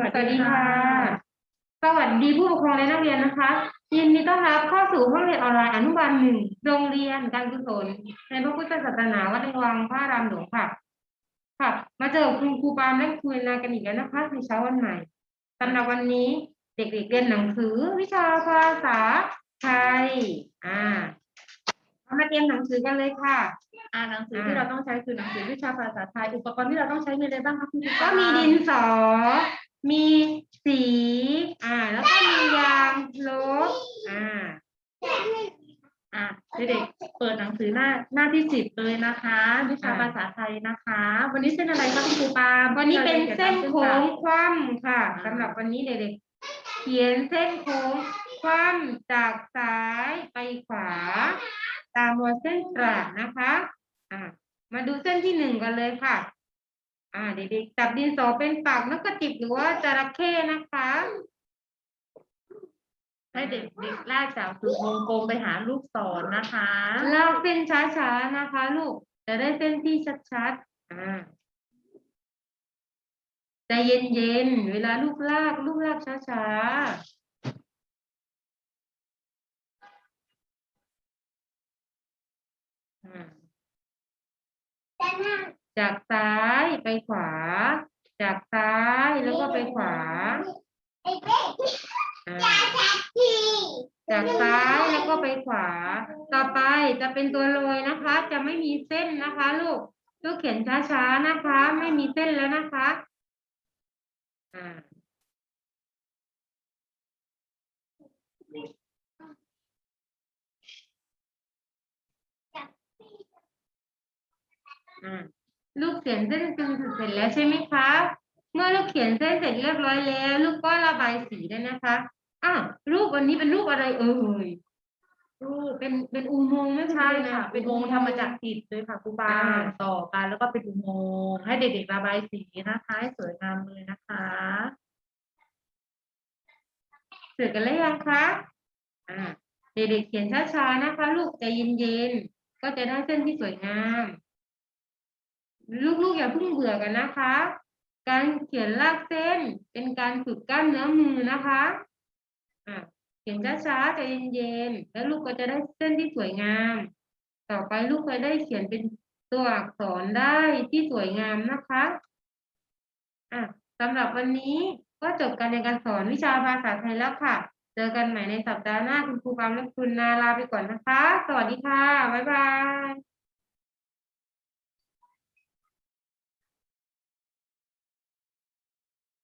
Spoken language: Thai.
สวัสดีค่ะ สวัสดีผู้ปกครองและนักเรียนนะคะ ยินดีต้อนรับเข้าสู่ห้องเรียนออนไลน์อนุบาลหนึ่งโรงเรียนการกุศลในพระพุทธศาสนาวัดในวังพระอารามหลวงค่ะ ค่ะ มาเจอกับคุณครูปามและครูนากันอีกแล้วนะคะในเช้าวันใหม่สำหรับวันนี้เด็กๆเรียนหนังสือวิชาภาษาไทย อ่าเอามาเตรียมหนังสือกันเลยค่ะ อ่าหนังสืออ่าที่เราต้องใช้คือหนังสือวิชาภาษาไทย อุปกรณ์ที่เราต้องใช้มีอะไรบ้างคะคุณครูก็มีดินสอ มีสี อ่า แล้วก็มียางลบ อ่า อ่าเด็กๆเปิดหนังสือหน้าหน้าที่สิบเลยนะคะวิชาอ่าภาษาไทยนะคะ วันนี้เส้นอะไรคะคุณครูปาล์มวันนี้เป็นเส้นโค้งที่คว่ำค่ะสำหรับวันนี้เด็กๆเขียนเส้นโค้งคว่ำจากซ้ายไปขวา ตามรอยเส้นตราดนะคะ อ่ามาดูเส้นที่หนึ่งกันเลยค่ะ อ่าเด็กๆจับดินสอเป็นปากนกกระจิบหรือว่าจระเข้นะคะให้เด็กๆลากจากจุดวงกลมไปหาลูกศรนะคะลากเส้นช้าๆนะคะ ลูกจะได้เส้นที่ชัดๆอ่าใจเย็นๆเวลาลูกลากลูกลากช้า จากซ้ายไปขวา จากซ้ายแล้วก็ไปขวา จากซ้ายแล้วก็ไปขวา ต่อไปจะเป็นตัวโรยนะคะ จะไม่มีเส้นนะคะ ลูกลูกเขียนช้าๆนะคะ ไม่มีเส้นแล้วนะคะอ่าอ่า ลูกเขียนเส้นจนเสร็จแล้วใช่ไหมคะ เมื่อลูกเขียนเส้นเสร็จเรียบร้อยแล้ว ลูกก็ระบายสีได้นะคะอ่ารูปวันนี้เป็นรูปอะไรเอ่ยรูปเป็นเป็นอุโมงค์ไหมใช่ค่ะเป็นวงอุโมทำมาจากอิฐเลยค่ะครูปาล์มอ่าต่อกันแล้วก็เป็นอุโมงค์ให้เด็กๆระบายสีนะคะให้สวยงามเลยนะคะเสร็จกันแล้วยังคะอ่าเด็กๆเขียนช้าๆนะคะ ลูกใจเย็นๆก็จะได้เส้นที่สวยงาม ลูกๆอย่าเพิ่งเบื่อกันนะคะ การเขียนลากเส้นเป็นการฝึกกล้ามเนื้อมือนะคะอ่าเขียนช้าๆใจเย็นๆแล้วลูกก็จะได้เส้นที่สวยงาม ต่อไปลูกก็ได้เขียนเป็นตัวอักษรได้ที่สวยงามนะคะอะสำหรับวันนี้ก็จบการเรียนการสอนวิชาภาษาไทยแล้วค่ะ เจอกันใหม่ในสัปดาห์หน้าคุณครูปามและคุณนาลาไปก่อนนะคะ สวัสดีค่ะ บ๊ายบาย